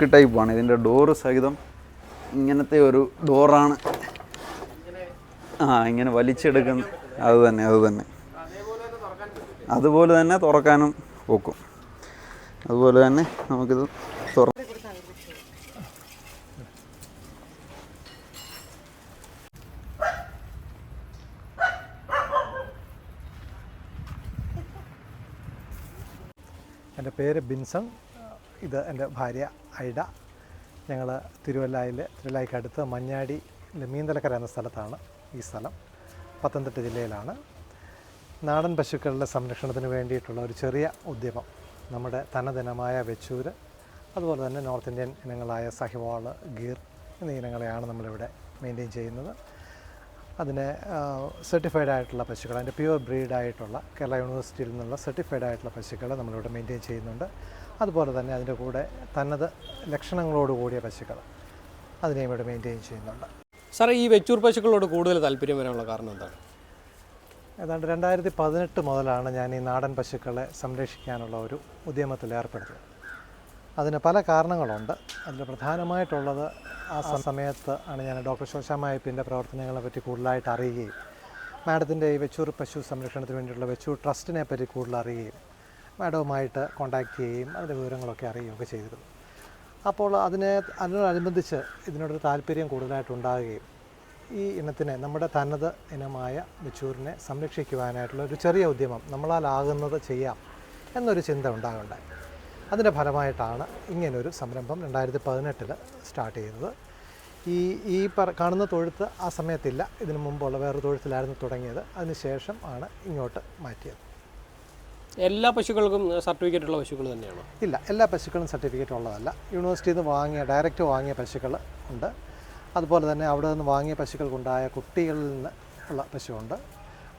Lock ടൈപ്പാണ് ഇതിന്റെ door സഹിതം ഇങ്ങനത്തെ ഒരു ഡോറാണ് ആ ഇങ്ങനെ വലിച്ചെടുക്കുന്ന അത് തന്നെ അത് തന്നെ. അതുപോലെ തന്നെ തുറക്കാനും ഒക്കും അതുപോലെ തന്നെ നമുക്കിത് തുറ എന്റെ പേര് ബിൻസൺ. ഇത് എന്റെ ഭാര്യ ഐഡ ഞങ്ങൾ തിരുവല്ലായിൽ തിരുവല്ലയ്ക്ക് അടുത്ത് മഞ്ഞാടി മീന്തലക്കര എന്ന സ്ഥലത്താണ് ഈ സ്ഥലം. പത്തനംതിട്ട ജില്ലയിലാണ്. നാടൻ പശുക്കളുടെ സംരക്ഷണത്തിന് വേണ്ടിയിട്ടുള്ള ഒരു ചെറിയ ഉദ്യമം. നമ്മുടെ തനദിനമായ വെച്ചൂര് അതുപോലെ തന്നെ നോർത്ത് ഇന്ത്യൻ ഇനങ്ങളായ സഹിവാൾ ഗീർ എന്നീ ഇനങ്ങളെയാണ് നമ്മളിവിടെ മെയിന്റെയിൻ ചെയ്യുന്നത്. അതിനെ സർട്ടിഫൈഡ് ആയിട്ടുള്ള പശുക്കൾ അതിന്റെ പ്യുവർ ബ്രീഡായിട്ടുള്ള കേരള യൂണിവേഴ്സിറ്റിയിൽ നിന്നുള്ള സർട്ടിഫൈഡ് ആയിട്ടുള്ള പശുക്കളെ നമ്മളിവിടെ മെയിന്റെയിൻ ചെയ്യുന്നുണ്ട്. അതുപോലെ തന്നെ അതിന്റെ കൂടെ തനത് ലക്ഷണങ്ങളോട് കൂടിയ പശുക്കൾ അതിനെയും ഇവിടെ മെയിന്റെയിൻ ചെയ്യുന്നുണ്ട്. സാറേ ഈ വെച്ചൂർ പശുക്കളോട് കൂടുതൽ താല്പര്യം വരാനുള്ള കാരണം എന്താണ്? ഏതാണ്ട് രണ്ടായിരത്തി പതിനെട്ട് മുതലാണ് ഞാൻ ഈ നാടൻ പശുക്കളെ സംരക്ഷിക്കാനുള്ള ഒരു ഉദ്യമത്തിൽ ഏർപ്പെടുത്തിയത് അതിന് പല കാരണങ്ങളുണ്ട്. അതിൽ പ്രധാനമായിട്ടുള്ളത് ആ സമയത്ത് ആണ് ഞാൻ ഡോക്ടർ ശോശാമായപ്പിന്റെ പ്രവർത്തനങ്ങളെ പറ്റി കൂടുതലായിട്ട് അറിയുകയും മാഡത്തിന്റെ ഈ വെച്ചൂർ പശു സംരക്ഷണത്തിന് വേണ്ടിയിട്ടുള്ള വെച്ചൂർ ട്രസ്റ്റിനെ പറ്റി കൂടുതൽ അറിയുകയും മാഡവുമായിട്ട് കോൺടാക്റ്റ് ചെയ്യുകയും അതിന്റെ വിവരങ്ങളൊക്കെ അറിയുകയൊക്കെ ചെയ്തിരുന്നു. അപ്പോൾ അതിനെ അതിനോടനുബന്ധിച്ച് ഇതിനോടൊരു താല്പര്യം കൂടുതലായിട്ട് ഉണ്ടാകുകയും ഈ ഇനത്തിനെ നമ്മുടെ തനത് ഇനമായ വെച്ചൂരിനെ സംരക്ഷിക്കുവാനായിട്ടുള്ള ഒരു ചെറിയ ഉദ്യമം നമ്മളാലാകുന്നത് ചെയ്യാം എന്നൊരു ചിന്ത ഉണ്ടാകുണ്ടായി അതിന്റെ ഫലമായിട്ടാണ് ഇങ്ങനൊരു സംരംഭം രണ്ടായിരത്തി പതിനെട്ടിൽ സ്റ്റാർട്ട് ചെയ്തത്. ഈ ഈ പറ കാണുന്ന തൊഴുത്ത് ആ സമയത്തില്ല ഇതിനു മുമ്പുള്ള വേറൊരു തൊഴുത്തിലായിരുന്നു തുടങ്ങിയത്. അതിനുശേഷം ആണ് ഇങ്ങോട്ട് മാറ്റിയത്. എല്ലാ പശുക്കൾക്കും സർട്ടിഫിക്കറ്റ് ഉള്ള പശുക്കൾ തന്നെയാണോ? ഇല്ല എല്ലാ പശുക്കളും സർട്ടിഫിക്കറ്റ് ഉള്ളതല്ല. യൂണിവേഴ്സിറ്റിയിൽ നിന്ന് വാങ്ങിയ ഡയറക്റ്റ് വാങ്ങിയ പശുക്കൾ ഉണ്ട്. അതുപോലെ തന്നെ അവിടെ നിന്ന് വാങ്ങിയ പശുക്കൾക്കുണ്ടായ കുട്ടികളിൽ നിന്ന് ഉള്ള പശുവുണ്ട്.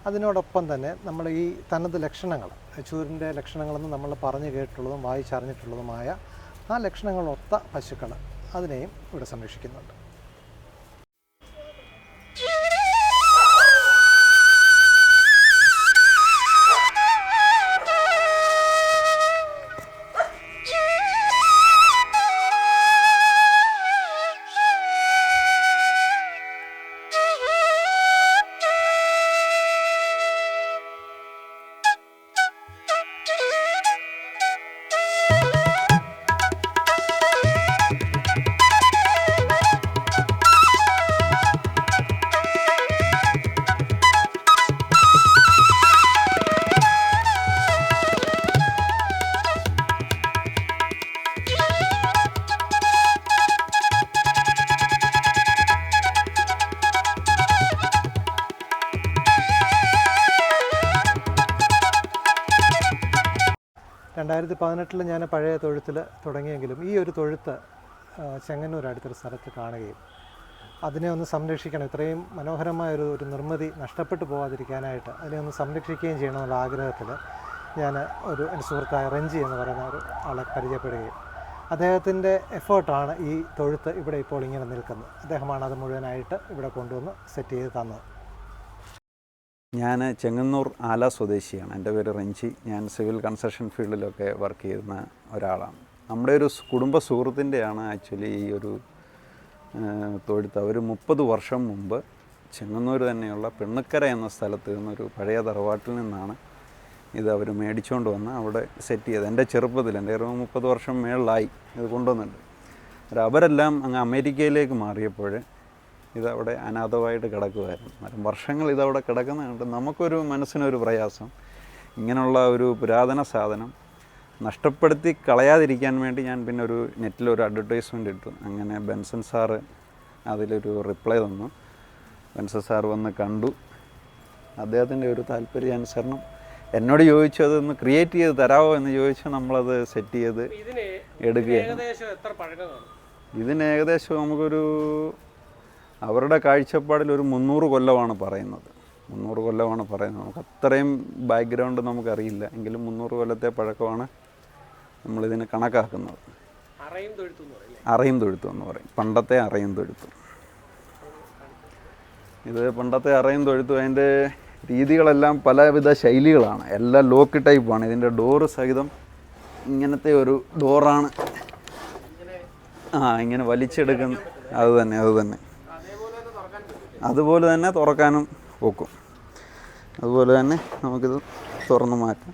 അതിനോടൊപ്പം തന്നെ നമ്മൾ ഈ തനത് ലക്ഷണങ്ങൾ ചൂരിന്റെ ലക്ഷണങ്ങളെന്ന് നമ്മൾ പറഞ്ഞു കേട്ടിട്ടുള്ളതും വായിച്ചറിഞ്ഞിട്ടുള്ളതുമായ ആ ലക്ഷണങ്ങളൊത്ത പശുക്കൾ അതിനെയും ഇവിടെ സംരക്ഷിക്കുന്നുണ്ട്. രണ്ടായിരത്തി പതിനെട്ടിൽ ഞാൻ പഴയ തൊഴുത്തിൽ തുടങ്ങിയെങ്കിലും ഈ ഒരു തൊഴുത്ത് ചെങ്ങന്നൂർ അടുത്തൊരു സ്ഥലത്ത് കാണുകയും അതിനെ ഒന്ന് സംരക്ഷിക്കണം. ഇത്രയും മനോഹരമായ ഒരു ഒരു നിർമ്മിതി നഷ്ടപ്പെട്ടു പോകാതിരിക്കാനായിട്ട് അതിനെ ഒന്ന് സംരക്ഷിക്കുകയും ചെയ്യണമെന്നുള്ള ആഗ്രഹത്തിൽ ഞാൻ ഒരു എന്റെ സുഹൃത്തായ റെഞ്ചി എന്ന് പറയുന്ന ഒരു ആളെ പരിചയപ്പെടുകയും അദ്ദേഹത്തിന്റെ എഫേർട്ടാണ് ഈ തൊഴുത്ത് ഇവിടെ ഇപ്പോൾ ഇങ്ങനെ നിൽക്കുന്നത്. അദ്ദേഹമാണ് അത് മുഴുവനായിട്ട് ഇവിടെ കൊണ്ടുവന്ന് സെറ്റ് ചെയ്ത് തന്നത്. ഞാൻ ചെങ്ങന്നൂർ ആല സ്വദേശിയാണ്. എന്റെ പേര് റെഞ്ചി. ഞാൻ സിവിൽ കൺസ്ട്രക്ഷൻ ഫീൽഡിലൊക്കെ വർക്ക് ചെയ്യുന്ന ഒരാളാണ്. നമ്മുടെ ഒരു കുടുംബ സുഹൃത്തിന്റെയാണ് ആക്ച്വലി ഈ ഒരു തൊഴുത്ത്. അവർ മുപ്പത് വർഷം മുമ്പ് ചെങ്ങന്നൂർ തന്നെയുള്ള പെണ്ണുക്കര എന്ന സ്ഥലത്ത് നിന്നൊരു പഴയ തറവാട്ടിൽ നിന്നാണ് ഇത് അവർ മേടിച്ചുകൊണ്ട് വന്ന് അവിടെ സെറ്റ് ചെയ്ത് എന്റെ ചെറുപ്പത്തിൽ എന്റെ ഒരു മുപ്പത് വർഷം മേളിലായി ഇത് കൊണ്ടുവന്നിട്ടുണ്ട്. അവരെല്ലാം അങ്ങ് അമേരിക്കയിലേക്ക് മാറിയപ്പോൾ ഇതവിടെ അനാഥമായിട്ട് കിടക്കുമായിരുന്നു വർഷങ്ങൾ ഇതവിടെ കിടക്കുന്ന കണ്ട് നമുക്കൊരു മനസ്സിനൊരു പ്രയാസം. ഇങ്ങനെയുള്ള ഒരു പുരാതന സാധനം നഷ്ടപ്പെടുത്തി കളയാതിരിക്കാൻ വേണ്ടി ഞാൻ പിന്നെ ഒരു നെറ്റിലൊരു അഡ്വർടൈസ്മെന്റ് ഇട്ടു. അങ്ങനെ ബെൻസൺ സാറ് അതിലൊരു റിപ്ലൈ തന്നു. ബെൻസൺ സാർ വന്ന് കണ്ടു. അദ്ദേഹത്തിന്റെ ഒരു താല്പര്യാനുസരണം എന്നോട് ചോദിച്ചു അതൊന്ന് ക്രിയേറ്റ് ചെയ്ത് തരാമോ എന്ന് ചോദിച്ചു നമ്മളത് സെറ്റ് ചെയ്ത് എടുക്കുകയാണ്. ഇതിന് ഏകദേശം നമുക്കൊരു അവരുടെ കാഴ്ചപ്പാടിൽ ഒരു മുന്നൂറ് കൊല്ലമാണ് പറയുന്നത്. മുന്നൂറ് കൊല്ലമാണ് പറയുന്നത്. നമുക്ക് അത്രയും ബാക്ക്ഗ്രൗണ്ട് നമുക്കറിയില്ല. എങ്കിലും മുന്നൂറ് കൊല്ലത്തെ പഴക്കമാണ് നമ്മളിതിന് കണക്കാക്കുന്നത്. അറയും തൊഴുത്തു എന്ന് പറയും പണ്ടത്തെ അറയും തൊഴുത്തു. ഇത് പണ്ടത്തെ അറയും തൊഴുത്തു അതിന്റെ രീതികളെല്ലാം പലവിധ ശൈലികളാണ്. എല്ലാം ലോക്ക് ടൈപ്പാണ് ഇതിന്റെ ഡോറ് സഹിതം ഇങ്ങനത്തെ ഒരു ഡോറാണ് ആ ഇങ്ങനെ വലിച്ചെടുക്കുന്ന അത് തന്നെ അത് തന്നെ. അതുപോലെ തന്നെ തുറക്കാനും ഒക്കും അതുപോലെ തന്നെ നമുക്കിത് തുറന്ന് മാറ്റാം.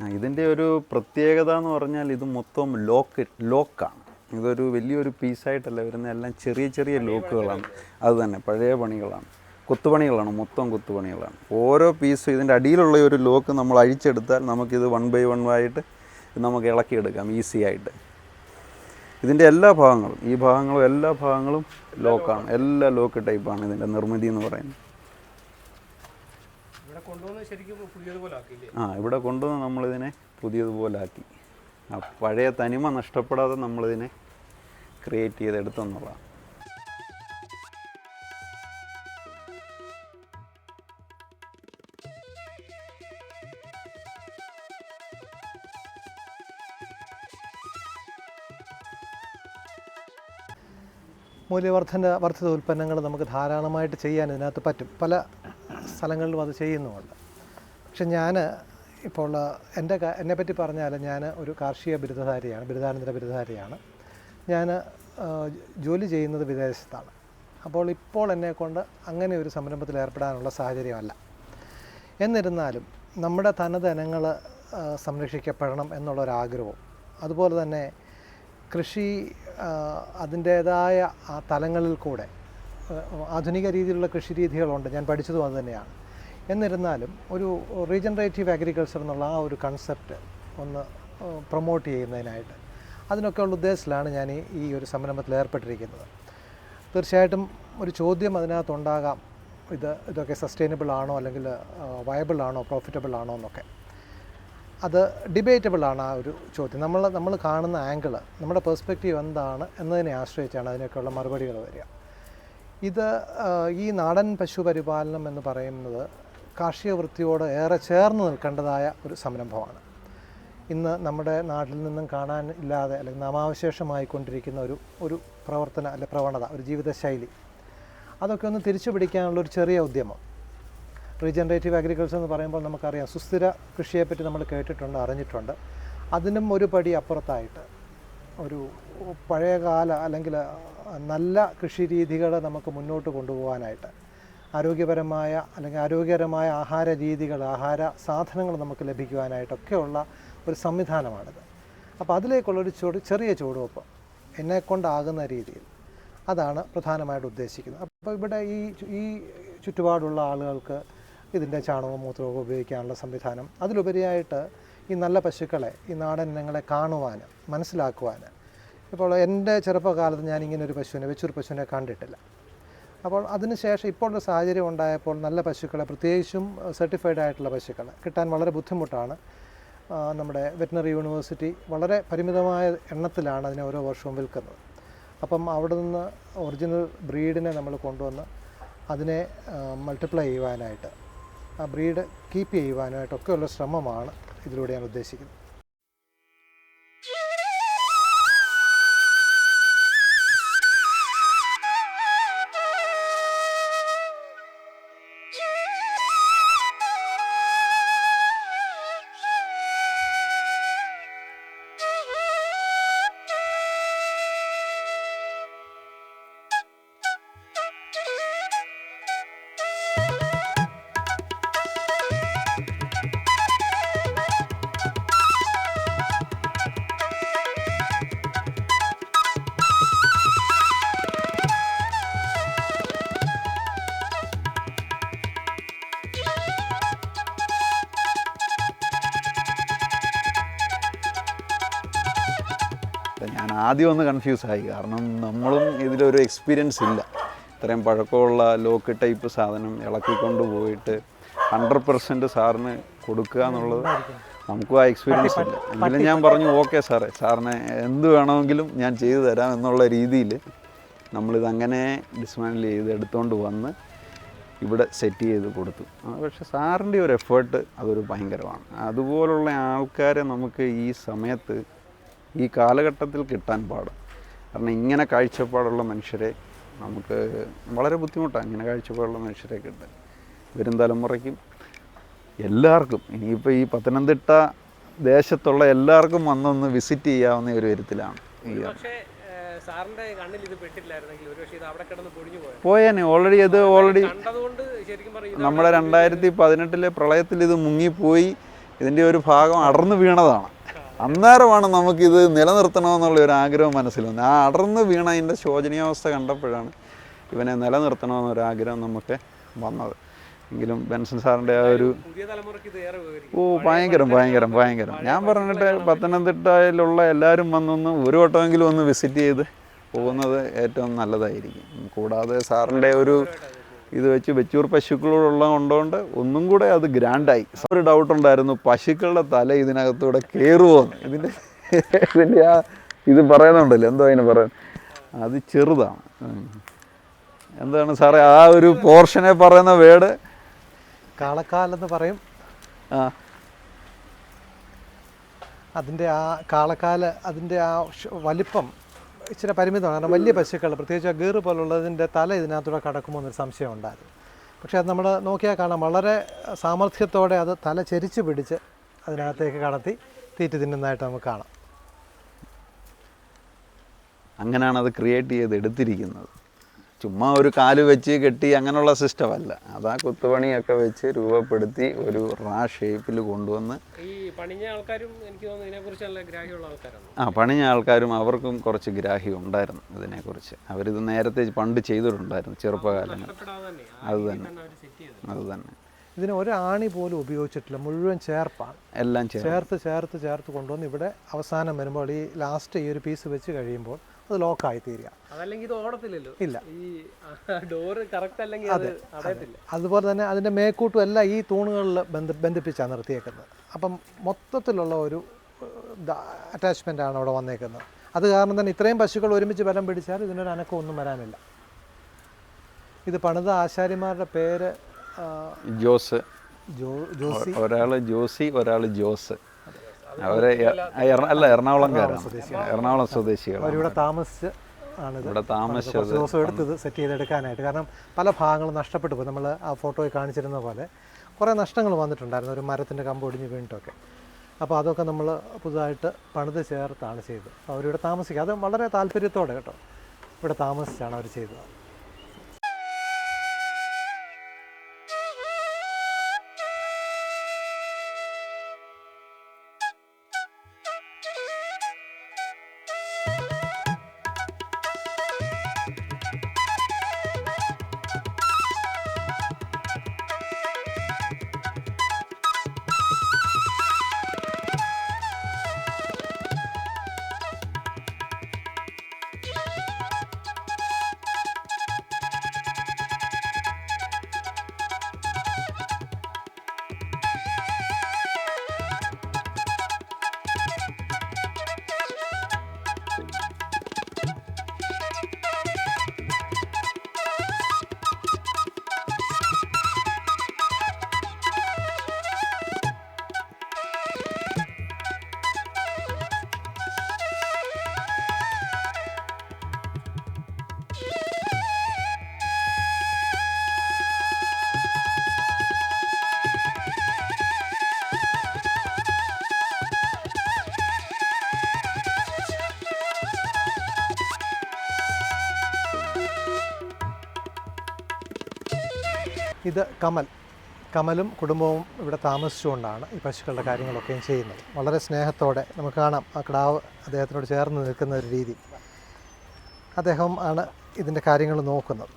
ഇതിന്റെ ഒരു പ്രത്യേകത എന്ന് പറഞ്ഞാൽ ഇത് മൊത്തം ലോക്ക് ലോക്കാണ്. ഇതൊരു വലിയൊരു പീസായിട്ടല്ല വരുന്ന എല്ലാം ചെറിയ ചെറിയ ലോക്കുകളാണ്. അത് തന്നെ പഴയ പണികളാണ്. കൊത്തുപണികളാണ് മൊത്തം കൊത്തുപണികളാണ്. ഓരോ പീസും ഇതിന്റെ അടിയിലുള്ള ഒരു ലോക്ക് നമ്മൾ അഴിച്ചെടുത്താൽ നമുക്കിത് വൺ ബൈ വൺ ആയിട്ട് നമുക്ക് ഇളക്കിയെടുക്കാം ഈസി ആയിട്ട്. ഇതിന്റെ എല്ലാ ഭാഗങ്ങളും ഈ ഭാഗങ്ങളും എല്ലാ ഭാഗങ്ങളും ലോക്കാണ്. എല്ലാ ലോക്ക് ടൈപ്പാണ് ഇതിന്റെ നിർമ്മിതി എന്ന് പറയുന്നത് ഇവിടെ കൊണ്ടുവന്ന് ശരിക്കും പുതിയതുപോലെ ആക്കിയില്ലേ ആ ഇവിടെ കൊണ്ടുവന്ന് നമ്മളിതിനെ പുതിയതുപോലെ ആക്കി ആ പഴയ തനിമ നഷ്ടപ്പെടാതെ നമ്മളിതിനെ ക്രിയേറ്റ് ചെയ്തെടുത്തെന്നുള്ളതാണ്. മൂല്യവർദ്ധന വർദ്ധിത ഉൽപ്പന്നങ്ങൾ നമുക്ക് ധാരാളമായിട്ട് ചെയ്യാൻ ഇതിനകത്ത് പറ്റും. പല സ്ഥലങ്ങളിലും അത് ചെയ്യുന്നുമുണ്ട്. പക്ഷെ ഞാൻ ഇപ്പോൾ എന്റെ എന്നെപ്പറ്റി പറഞ്ഞാൽ ഞാൻ ഒരു കാർഷിക ബിരുദധാരിയാണ് ബിരുദാനന്തര ബിരുദധാരിയാണ്. ഞാൻ ജോലി ചെയ്യുന്നത് വിദേശത്താണ്. അപ്പോൾ ഇപ്പോൾ എന്നെക്കൊണ്ട് അങ്ങനെ ഒരു സംരംഭത്തിൽ ഏർപ്പെടാനുള്ള സാഹചര്യമല്ല. എന്നിരുന്നാലും നമ്മുടെ തനതനങ്ങൾ സംരക്ഷിക്കപ്പെടണം എന്നുള്ളൊരാഗ്രഹവും അതുപോലെ തന്നെ കൃഷി അതിന്റേതായ ആ തലങ്ങളിൽ കൂടെ ആധുനിക രീതിയിലുള്ള കൃഷി രീതികളുണ്ട് ഞാൻ പഠിച്ചതും അത് തന്നെയാണ്. എന്നിരുന്നാലും ഒരു റീജനറേറ്റീവ് അഗ്രികൾച്ചർ എന്നുള്ള ആ ഒരു കൺസെപ്റ്റ് ഒന്ന് പ്രൊമോട്ട് ചെയ്യുന്നതിനായിട്ട് അതിനൊക്കെയുള്ള ഉദ്ദേശത്തിലാണ് ഞാൻ ഈ ഒരു സംരംഭത്തിൽ ഏർപ്പെട്ടിരിക്കുന്നത്. തീർച്ചയായിട്ടും ഒരു ചോദ്യം അതിനകത്തുണ്ടാകാം. ഇത് ഇതൊക്കെ സസ്റ്റൈനബിൾ ആണോ അല്ലെങ്കിൽ വയബിൾ ആണോ പ്രോഫിറ്റബിൾ ആണോ എന്നൊക്കെ. അത് ഡിബേറ്റബിൾ ആണ് ആ ഒരു ചോദ്യം. നമ്മൾ നമ്മൾ കാണുന്ന ആംഗിൾ നമ്മുടെ പെർസ്പെക്റ്റീവ് എന്താണ് എന്നതിനെ ആശ്രയിച്ചാണ് അതിനൊക്കെയുള്ള മറുപടികൾ വരിക. ഇത് ഈ നാടൻ പശു പരിപാലനം എന്ന് പറയുന്നത് കാർഷിക വൃത്തിയോട് ഏറെ ചേർന്ന് നിൽക്കേണ്ടതായ ഒരു സംരംഭമാണ്. ഇന്ന് നമ്മുടെ നാട്ടിൽ നിന്നും കാണാൻ ഇല്ലാതെ അല്ലെങ്കിൽ നാമാവശേഷമായിക്കൊണ്ടിരിക്കുന്ന ഒരു ഒരു പ്രവർത്തന അല്ലെ പ്രവണത ഒരു ജീവിതശൈലി അതൊക്കെ ഒന്ന് തിരിച്ചു പിടിക്കാനുള്ള ഒരു ചെറിയ ഉദ്യമം. റീജനറേറ്റീവ് അഗ്രികൾച്ചർ എന്ന് പറയുമ്പോൾ നമുക്കറിയാം സുസ്ഥിര കൃഷിയെപ്പറ്റി നമ്മൾ കേട്ടിട്ടുണ്ട് അറിഞ്ഞിട്ടുണ്ട്. അതിനും ഒരു പടി അപ്പുറത്തായിട്ട് ഒരു പഴയകാല അല്ലെങ്കിൽ നല്ല കൃഷി രീതികൾ നമുക്ക് മുന്നോട്ട് കൊണ്ടുപോകാനായിട്ട് ആരോഗ്യപരമായ അല്ലെങ്കിൽ ആരോഗ്യകരമായ ആഹാര രീതികൾ ആഹാര സാധനങ്ങൾ നമുക്ക് ലഭിക്കുവാനായിട്ടൊക്കെയുള്ള ഒരു സംവിധാനമാണിത്. അപ്പോൾ അതിലേക്കുള്ളൊരു ചുവട് ചെറിയ ചുവടുവെപ്പ് എന്നെക്കൊണ്ടാകുന്ന രീതിയിൽ അതാണ് പ്രധാനമായിട്ട് ഉദ്ദേശിക്കുന്നത്. അപ്പോൾ ഇവിടെ ഈ ഈ ചുറ്റുപാടുള്ള ആളുകൾക്ക് ഇതിന്റെ ചാണകവും മൂത്രവും ഉപയോഗിക്കാനുള്ള സംവിധാനം അതിലുപരിയായിട്ട് ഈ നല്ല പശുക്കളെ ഈ നാടൻ ഇനങ്ങളെ കാണുവാൻ മനസ്സിലാക്കുവാൻ ഇപ്പോൾ എന്റെ ചെറുപ്പകാലത്ത് ഞാൻ ഇങ്ങനെ ഒരു പശുവിനെ വെച്ചൊരു പശുവിനെ കണ്ടിട്ടില്ല. അപ്പോൾ അതിനുശേഷം ഇപ്പോഴുള്ള സാഹചര്യം ഉണ്ടായപ്പോൾ നല്ല പശുക്കളെ പ്രത്യേകിച്ചും സർട്ടിഫൈഡ് ആയിട്ടുള്ള പശുക്കളെ കിട്ടാൻ വളരെ ബുദ്ധിമുട്ടാണ്. നമ്മുടെ വെറ്റിനറി യൂണിവേഴ്സിറ്റി വളരെ പരിമിതമായ എണ്ണത്തിലാണ് അതിനെ ഓരോ വർഷവും വിൽക്കുന്നത്. അപ്പം അവിടെ നിന്ന് ഒറിജിനൽ ബ്രീഡിനെ നമ്മൾ കൊണ്ടുവന്ന് അതിനെ മൾട്ടിപ്ലൈ ചെയ്യുവാനായിട്ട് ആ ബ്രീഡ് കീപ്പ് ചെയ്യുവാനായിട്ടൊക്കെയുള്ള ശ്രമമാണ് ഇതിലൂടെ ഞാൻ ഉദ്ദേശിക്കുന്നത്. ആദ്യം ഒന്ന് കൺഫ്യൂസായി കാരണം നമ്മളും ഇതിലൊരു എക്സ്പീരിയൻസ് ഇല്ല. ഇത്രയും പഴക്കമുള്ള ലോക്ക് ടൈപ്പ് സാധനം ഇളക്കിക്കൊണ്ട് പോയിട്ട് ഹൺഡ്രഡ് പെർസെന്റ് സാറിന് കൊടുക്കുക എന്നുള്ളത് നമുക്കും ആ എക്സ്പീരിയൻസ് ഇല്ല. എങ്കിലും ഞാൻ പറഞ്ഞു ഓക്കെ സാറേ സാറിന് എന്ത് വേണമെങ്കിലും ഞാൻ ചെയ്തു തരാം എന്നുള്ള രീതിയിൽ നമ്മളിത് അങ്ങനെ ഡിസ്മാൻഡിൽ ചെയ്ത് എടുത്തുകൊണ്ട് വന്ന് ഇവിടെ സെറ്റ് ചെയ്ത് കൊടുത്തു. പക്ഷെ സാറിന്റെ ഒരു എഫേർട്ട് അതൊരു ഭയങ്കരമാണ്. അതുപോലുള്ള ആൾക്കാരെ നമുക്ക് ഈ സമയത്ത് ഈ കാലഘട്ടത്തിൽ കിട്ടാൻ പാടും. കാരണം ഇങ്ങനെ കാഴ്ചപ്പാടുള്ള മനുഷ്യരെ നമുക്ക് വളരെ ബുദ്ധിമുട്ടാണ് ഇങ്ങനെ കാഴ്ചപ്പാടുള്ള മനുഷ്യരെ കിട്ടാൻ. വരും തലമുറയ്ക്കും എല്ലാവർക്കും ഇനിയിപ്പോൾ ഈ പത്തനംതിട്ട ദേശത്തുള്ള എല്ലാവർക്കും വന്നൊന്ന് വിസിറ്റ് ചെയ്യാവുന്ന ഒരു വിധത്തിലാണ് സാറിന്റെ കണ്ണിൽ ഇത് പെട്ടില്ലായിരുന്നെങ്കിൽ ഒരുപക്ഷേ ഇത് അവിടെ കിടന്ന് പൊടിഞ്ഞു പോയത് പോയേനെ. ഓൾറെഡി അത് ഓൾറെഡി കണ്ടതുകൊണ്ട് ശരിക്കും പറയും നമ്മുടെ രണ്ടായിരത്തി പതിനെട്ടിലെ പ്രളയത്തിൽ ഇത് മുങ്ങിപ്പോയി. ഇതിന്റെ ഒരു ഭാഗം അടർന്നു വീണതാണ്. അന്നേരമാണ് നമുക്കിത് നിലനിർത്തണമെന്നുള്ള ഒരു ആഗ്രഹം മനസ്സിൽ വന്നത്. ആ അടർന്നു വീണ അതിന്റെ ശോചനീയാവസ്ഥ കണ്ടപ്പോഴാണ് ഇവനെ നിലനിർത്തണമെന്നൊരു ആഗ്രഹം നമുക്ക് വന്നത്. എങ്കിലും ബെൻസൺ സാറിന്റെ ആ ഒരു ഓ ഭയങ്കരം ഭയങ്കരം. ഭയങ്കരം ഞാൻ പറഞ്ഞിട്ട് പത്തനംതിട്ടയിലുള്ള എല്ലാവരും വന്നൊന്ന് ഒരു വട്ടമെങ്കിലും ഒന്ന് വിസിറ്റ് ചെയ്ത് പോകുന്നത് ഏറ്റവും നല്ലതായിരിക്കും. കൂടാതെ സാറിന്റെ ഒരു ഇത് വെച്ച് വെച്ചൂർ പശുക്കളോടുള്ള കൊണ്ടുകൊണ്ട് ഒന്നും കൂടെ അത് ഗ്രാൻഡായി. ഒരു ഡൗട്ട് ഉണ്ടായിരുന്നു പശുക്കളുടെ തല ഇതിനകത്തൂടെ കയറുമോ ഇതിന്റെ ഇതിന്റെ ആ ഇത് പറയുന്നുണ്ടല്ലോ എന്തോ അതിന് പറയാൻ അത് ചെറുതാണ്. എന്താണ് സാറേ ആ ഒരു പോർഷനെ പറയുന്ന വേട് കാളക്കാലെന്ന് പറയും. ആ. അതിന്റെ ആ കാളക്കാൽ അതിന്റെ ആ വലിപ്പം ഇച്ചിരി പരിമിതമാണ്. കാരണം വലിയ പശുക്കൾ പ്രത്യേകിച്ച് ഗീറ് പോലുള്ളതിന്റെ തല ഇതിനകത്തൂടെ കടക്കുമോ എന്നൊരു സംശയം ഉണ്ടായിരുന്നു. പക്ഷേ അത് നമ്മൾ നോക്കിയാൽ കാണാം. വളരെ സാമർഥ്യത്തോടെ അത് തല ചെരിച്ചു പിടിച്ച് അതിനകത്തേക്ക് കടത്തി തീറ്റി തിന്നുന്നതായിട്ട് നമുക്ക് കാണാം. അങ്ങനെയാണ് അത് ക്രിയേറ്റ് ചെയ്ത് എടുത്തിരിക്കുന്നത്. ചുമ്മാ ഒരു കാൽ വെച്ച് കെട്ടി അങ്ങനെയുള്ള സിസ്റ്റം അല്ല. ആ കുത്തുപണിയൊക്കെ വെച്ച് രൂപപ്പെടുത്തി ഒരു റാ ഷേപ്പിൽ കൊണ്ടുവന്ന് ഈ പണിഞ്ഞ ആൾക്കാരും എനിക്ക് തോന്നുന്നു ഇതിനെക്കുറിച്ച് നല്ല ഗ്രാഹ്യമുള്ള ആൾക്കാരാണ്. ആ പണിഞ്ഞ ആൾക്കാരും അവർക്കും കുറച്ച് ഗ്രാഹ്യം ഉണ്ടായിരുന്നു ഇതിനെക്കുറിച്ച്. അവരിത് നേരത്തെ പണ്ട് ചെയ്തിട്ടുണ്ടായിരുന്നു ചെറുപ്പകാലങ്ങൾ അത് തന്നെ. അത് തന്നെ. ഇതിന് ഒരാണി ആണി പോലും ഉപയോഗിച്ചിട്ടില്ല മുഴുവൻ ചേർപ്പാണ്. എല്ലാം ചേർത്ത് ചേർത്ത് ചേർത്ത് കൊണ്ടുവന്ന് ഇവിടെ അവസാനം വരുമ്പോൾ ഈ ലാസ്റ്റ് ഈ ഒരു പീസ് വെച്ച് കഴിയുമ്പോൾ അത് ആയി തീരുക. അതല്ലെങ്കിൽ ഇത് ഓടത്തില്ലല്ലോ. ഇല്ല. ഈ ഡോറ് കറക്റ്റ് അല്ലെങ്കിൽ അത് അതുപോലെ തന്നെ അതിന്റെ മേക്കൂട്ടും എല്ലാം ഈ തൂണുകളിൽ ബന്ധ ബന്ധിപ്പിച്ചാണ് നിർത്തിയേക്കുന്നത്. അപ്പം മൊത്തത്തിലുള്ള ഒരു അറ്റാച്ച്മെന്റ് ആണ് അവിടെ വന്നേക്കുന്നത്. അത് കാരണം തന്നെ ഇത്രയും പശുക്കൾ ഒരുമിച്ച് ബലം പിടിച്ചാൽ ഇതിനൊരു അനക്കം ഒന്നും വരാനില്ല. ഇത് പണിത ആശാരിമാരുടെ പേര് ജോസ്. ജോ ജോസി. ഒരാൾ ജോസി ഒരാൾ ജോസ്. അവരെ അല്ല എറണാകുളംകാരാണ്. എറണാകുളം സ്വദേശികളാണ്. അവരിവിടെ താമസിച്ച് ആണ് ഇവിടെ താമസിച്ചത് ദിവസം എടുത്തത് സെറ്റ് ചെയ്തെടുക്കാനായിട്ട്. കാരണം പല ഭാഗങ്ങളും നഷ്ടപ്പെട്ടു പോയി. നമ്മൾ ആ ഫോട്ടോയിൽ കാണിച്ചിരുന്ന പോലെ കുറേ നഷ്ടങ്ങൾ വന്നിട്ടുണ്ടായിരുന്നു. ഒരു മരത്തിന്റെ കമ്പ് ഒടിഞ്ഞ് വീണിട്ടൊക്കെ. അപ്പോൾ അതൊക്കെ നമ്മൾ പുതുതായിട്ട് പണിത് ചേർത്താണ് ചെയ്തത്. അവരിവിടെ താമസിക്കുക. അത് വളരെ താല്പര്യത്തോടെ കേട്ടോ. ഇവിടെ താമസിച്ചാണ് അവർ ചെയ്തത്. ഇത് കമൽ. കമലും കുടുംബവും ഇവിടെ താമസിച്ചുകൊണ്ടാണ് ഈ പശുക്കളുടെ കാര്യങ്ങളൊക്കെയും ചെയ്യുന്നത്. വളരെ സ്നേഹത്തോടെ നമുക്ക് കാണാം ആ കിടാവ് അദ്ദേഹത്തിനോട് ചേർന്ന് നിൽക്കുന്ന ഒരു രീതി. അദ്ദേഹം ആണ് ഇതിന്റെ കാര്യങ്ങൾ നോക്കുന്നത്.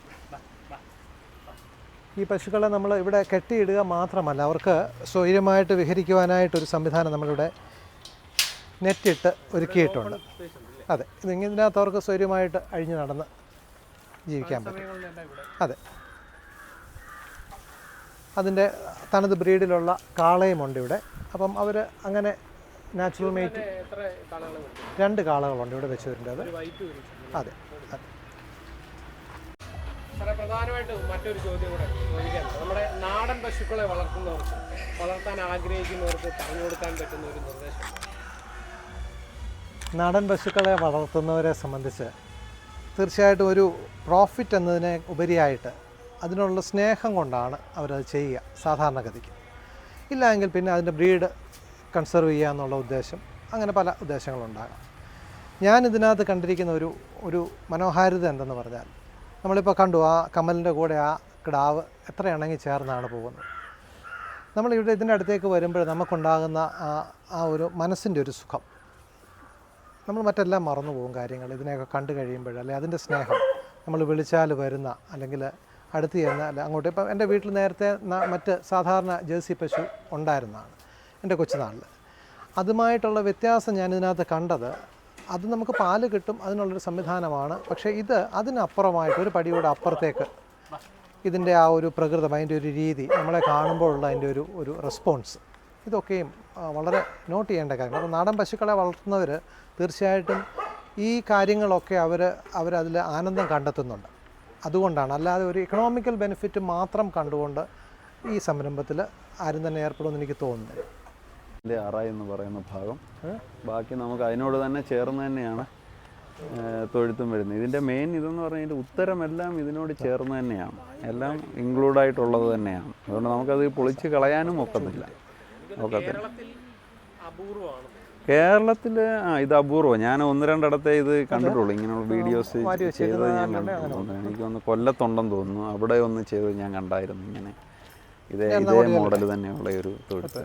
ഈ പശുക്കളെ നമ്മൾ ഇവിടെ കെട്ടിയിടുക മാത്രമല്ല അവർക്ക് സ്വൈര്യമായിട്ട് വിഹരിക്കുവാനായിട്ടൊരു സംവിധാനം നമ്മളിവിടെ നെറ്റിട്ട് ഒരുക്കിയിട്ടുണ്ട്. അതെ ഇത് ഇതിനകത്ത് അവർക്ക് സ്വൈര്യമായിട്ട് അഴിഞ്ഞു നടന്ന് ജീവിക്കാൻ പറ്റും. അതെ. അതിന്റെ തനത് ബ്രീഡിലുള്ള കാളയുമുണ്ട് ഇവിടെ. അപ്പം അവർ അങ്ങനെ നാച്ചുറൽ മേറ്റ് കിട്ടും രണ്ട് കാളകളുണ്ട് ഇവിടെ വെച്ച് വരുന്നത് അതെ അതെ. സാറേ പ്രധാനമായിട്ട് മറ്റൊരു ചോദ്യം കൂടെ നമ്മുടെ നാടൻ പശുക്കളെ വളർത്തുന്നവർക്ക് വളർത്താൻ ആഗ്രഹിക്കുന്നവർക്ക് പറഞ്ഞു കൊടുക്കാൻ പറ്റുന്ന ഒരു നിർദ്ദേശം നാടൻ പശുക്കളെ വളർത്തുന്നവരെ സംബന്ധിച്ച് തീർച്ചയായിട്ടും ഒരു പ്രോഫിറ്റ് എന്നതിനെ ഉപരിയായിട്ട് അതിനുള്ള സ്നേഹം കൊണ്ടാണ് അവരത് ചെയ്യുക സാധാരണഗതിക്ക്. ഇല്ല എങ്കിൽ പിന്നെ അതിന്റെ ബ്രീഡ് കൺസർവ് ചെയ്യുക എന്നുള്ള ഉദ്ദേശം അങ്ങനെ പല ഉദ്ദേശങ്ങളുണ്ടാകാം. ഞാൻ ഇതിനകത്ത് കണ്ടിരിക്കുന്ന ഒരു ഒരു മനോഹാരിത എന്തെന്ന് പറഞ്ഞാൽ നമ്മളിപ്പോൾ കണ്ടു ആ കമലിന്റെ കൂടെ ആ കിടാവ് എത്ര ഇണങ്ങി ചേർന്നാണ് പോകുന്നത്. നമ്മളിവിടെ ഇതിന്റെ അടുത്തേക്ക് വരുമ്പോൾ നമുക്കുണ്ടാകുന്ന ആ ആ ഒരു മനസ്സിന്റെ ഒരു സുഖം. നമ്മൾ മറ്റെല്ലാം മറന്നു പോകും കാര്യങ്ങൾ ഇതിനെയൊക്കെ കണ്ടു കഴിയുമ്പോൾ അല്ലെങ്കിൽ അതിന്റെ സ്നേഹം നമ്മൾ വിളിച്ചാൽ വരുന്ന അല്ലെങ്കിൽ അടുത്ത് ചെന്നാൽ അങ്ങോട്ട്. ഇപ്പം എന്റെ വീട്ടിൽ നേരത്തെ മറ്റ് സാധാരണ ജേഴ്സി പശു ഉണ്ടായിരുന്നതാണ് എന്റെ കൊച്ചുനാളിൽ. അതുമായിട്ടുള്ള വ്യത്യാസം ഞാൻ ഇതിനകത്ത് കണ്ടത് അത് നമുക്ക് പാൽ കിട്ടും അതിനുള്ളൊരു സംവിധാനമാണ്. പക്ഷേ ഇത് അതിനപ്പുറമായിട്ട് ഒരു പടിയുടെ അപ്പുറത്തേക്ക് ഇതിന്റെ ആ ഒരു പ്രകൃതം അതിന്റെ ഒരു രീതി നമ്മളെ കാണുമ്പോഴുള്ള അതിന്റെ ഒരു ഒരു റെസ്പോൺസ്. ഇതൊക്കെയും വളരെ നോട്ട് ചെയ്യേണ്ട കാര്യങ്ങൾ. അപ്പോൾ നാടൻ പശുക്കളെ വളർത്തുന്നവർ തീർച്ചയായിട്ടും ഈ കാര്യങ്ങളൊക്കെ അവർ അവരതിൽ ആനന്ദം കണ്ടെത്തുന്നുണ്ട്. അതുകൊണ്ടാണ്. അല്ലാതെ ഒരു ഇക്കണോമിക്കൽ ബെനിഫിറ്റ് മാത്രം കണ്ടുകൊണ്ട് ഈ സംരംഭത്തിൽ ആരും തന്നെ ഏർപ്പെടുമെന്ന് എനിക്ക് തോന്നുന്നില്ല. അറ എന്ന് പറയുന്ന ഭാഗം. ബാക്കി നമുക്ക് അതിനോട് തന്നെ ചേർന്ന് തന്നെയാണ് തൊഴുത്തും വരുന്നത്. ഇതിന്റെ മെയിൻ ഇതെന്ന് പറഞ്ഞാൽ ഉത്തരമെല്ലാം ഇതിനോട് ചേർന്ന് തന്നെയാണ്. എല്ലാം ഇൻക്ലൂഡ് ആയിട്ടുള്ളത് തന്നെയാണ്. അതുകൊണ്ട് നമുക്കത് പൊളിച്ച് കളയാനും ഒക്കത്തില്ല. ഒക്കത്തില്ല. അപൂർവമാണ്. കേരളത്തിൽ ആ ഇത് അപൂർവം ഞാൻ ഒന്ന് രണ്ടിടത്തെ ഇത് കണ്ടിട്ടുള്ളൂ. ഇങ്ങനെയുള്ള വീഡിയോസ് ചെയ്തത് ഞാൻ കണ്ടേ കണ്ടിട്ടുണ്ട്. എനിക്ക് ഒന്ന് കൊല്ലത്തുണ്ടെന്ന് തോന്നുന്നു. അവിടെ ഒന്ന് ചെയ്തത് ഞാൻ കണ്ടായിരുന്നു. ഇങ്ങനെ. ഇതേ ഇതേ മോഡൽ തന്നെയുള്ള ഒരു തൊഴുത്ത്.